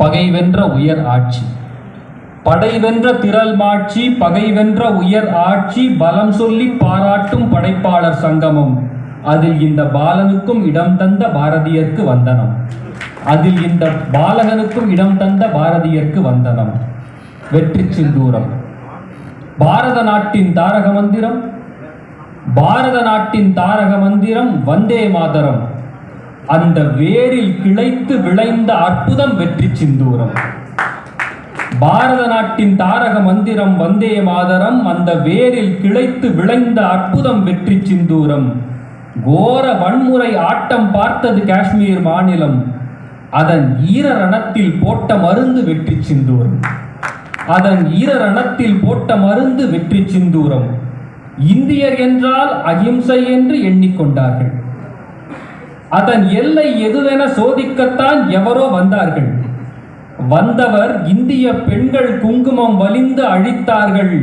பகை வென்ற உயர் ஆட்சி. படை வென்ற திரள் மாட்சி பகை வென்ற உயர் ஆட்சி பலம் சொல்லி பாராட்டும் படைப்பாளர் சங்கமம். அதில் இந்த பாலனுக்கும் இடம் தந்த பாரதியர்க்கு வந்தனம். அதில் இந்த பாலகனுக்கும் இடம் தந்த பாரதியர்க்கு வந்தனம். வெற்றி சிந்தூரம். பாரத நாட்டின் தாரக மந்திரம். பாரத நாட்டின் தாரக மந்திரம் வந்தே மாதரம். அந்த வேரில் கிளைத்து விளைந்த அற்புதம் வெற்றி சிந்தூரம். பாரத நாட்டின் தாரக மந்திரம் வந்தே மாதரம் அந்த வேரில் கிளைத்து விளைந்த அற்புதம் வெற்றி சிந்தூரம். கோர வன்முறை ஆட்டம் பார்த்தது காஷ்மீர் மாநிலம். அதன் ஈர ரணத்தில் போட்ட மருந்து வெற்றி சிந்தூரம். அதன் ஈர ரணத்தில் போட்ட மருந்து வெற்றி சிந்தூரம். இந்தியர் என்றால் அகிம்சை என்று எண்ணிக்கொண்டார்கள். அதன் எல்லை எதுவென சோதிக்கத்தான் எவரோ வந்தார்கள். வந்தவர் இந்திய பெண்கள் குங்குமம் வலிந்து அழித்தார்கள்.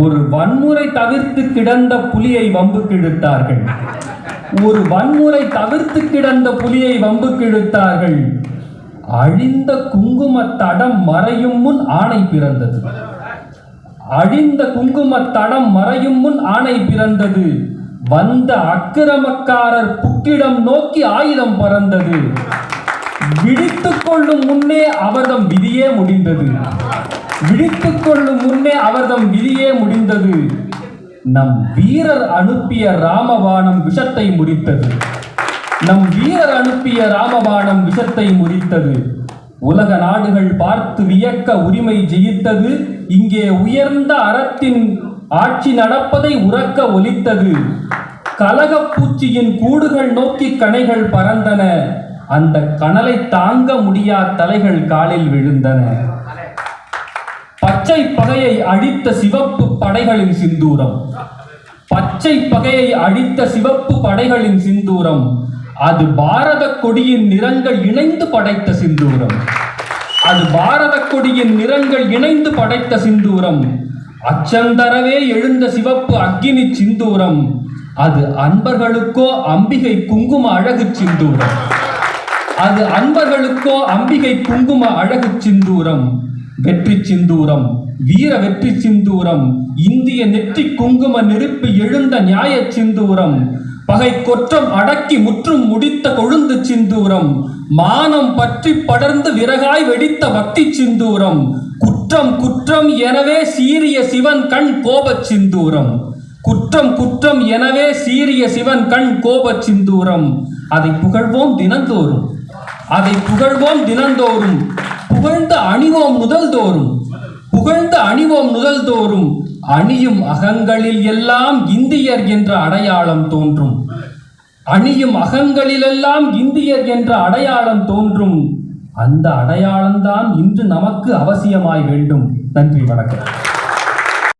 ஒரு வன்முறை தவிர்த்து கிடந்த புலியை வம்புக்கு இழுத்தார்கள் ஒரு வன்முறை தவிர்த்து கிடந்த புலியை வம்புக்கு இழுத்தார்கள் அழிந்த குங்கும தடம் மறையும் முன் ஆணை பிறந்தது. அழிந்த குங்கும தடம் மறையும் முன் ஆணை பிறந்தது. வந்த அக்கிரமக்காரர் புக்கிடம் நோக்கி ஆயுதம் பறந்தது. விழித்துக் கொள்ளும் முன்னே அவர்தம் விதியே முடிந்தது. விழித்துக் கொள்ளும் முன்னே அவர்தம் விதியே முடிந்தது. நம் வீரர் அனுப்பிய ராமபானம் விஷத்தை முடித்தது நம் வீரர் அனுப்பிய ராமபானம் விஷத்தை முறித்தது. உலக நாடுகள் பார்த்து வியக்க உரிமை ஜெயித்தது. இங்கே உயர்ந்த அறத்தின் ஆட்சி நடப்பதை உறக்க ஒலித்தது. கலகப்பூச்சியின் கூடுகள் நோக்கி கணைகள் பறந்தன. அந்த கனலை தாங்க முடியா தலைகள் காலில் விழுந்தன. பச்சை பகையை அழித்த சிவப்பு படைகளின் சிந்தூரம். பச்சை பகையை அழித்த சிவப்பு படைகளின் சிந்தூரம். அது பாரத கொடியின் நிறங்கள் இணைந்து படைத்த சிந்தூரம். அது பாரத கொடியின் நிறங்கள் இணைந்து படைத்த சிந்தூரம். அச்சந்தரவே எழுந்த சிவப்பு அக்கினி சிந்தூரம். அது அன்பர்களுக்கோ அம்பிகை குங்கும அழகு சிந்தூரம். அது அன்பர்களுக்கோ அம்பிகை குங்கும அழகு சிந்தூரம். வெற்றி சிந்தூரம் வீர வெற்றி சிந்தூரம் இந்திய நெற்றி குங்கும நெருப்பு எழுந்த நியாய சிந்தூரம். பகை கொற்றம் அடக்கி முற்றும் முடித்த கொழுந்து சிந்தூரம். மானம் பற்றி படர்ந்து விறகாய் வெடித்த பக்தி சிந்தூரம். குற்றம் குற்றம் எனவே சீரிய சிவன் கண் கோபச் சிந்தூரம். குற்றம் குற்றம் எனவே சீரிய சிவன் கண் கோபச் சிந்தூரம். அதை புகழ்வோம் தினந்தோறும். அதை புகழ்வோம் தினந்தோறும். புகழ்ந்து அணிவோம் முதல் தோறும் புகழ்ந்து அணிவோம் முதல் தோறும் அணியும் அகங்களில் எல்லாம் இந்தியர் என்ற அடையாளம் தோன்றும். அணியும் அகங்களிலெல்லாம் இந்தியர் என்ற அடையாளம் தோன்றும். அந்த அடையாளம்தான் இன்று நமக்கு அவசியமாய் வேண்டும். நன்றி வணக்கம்.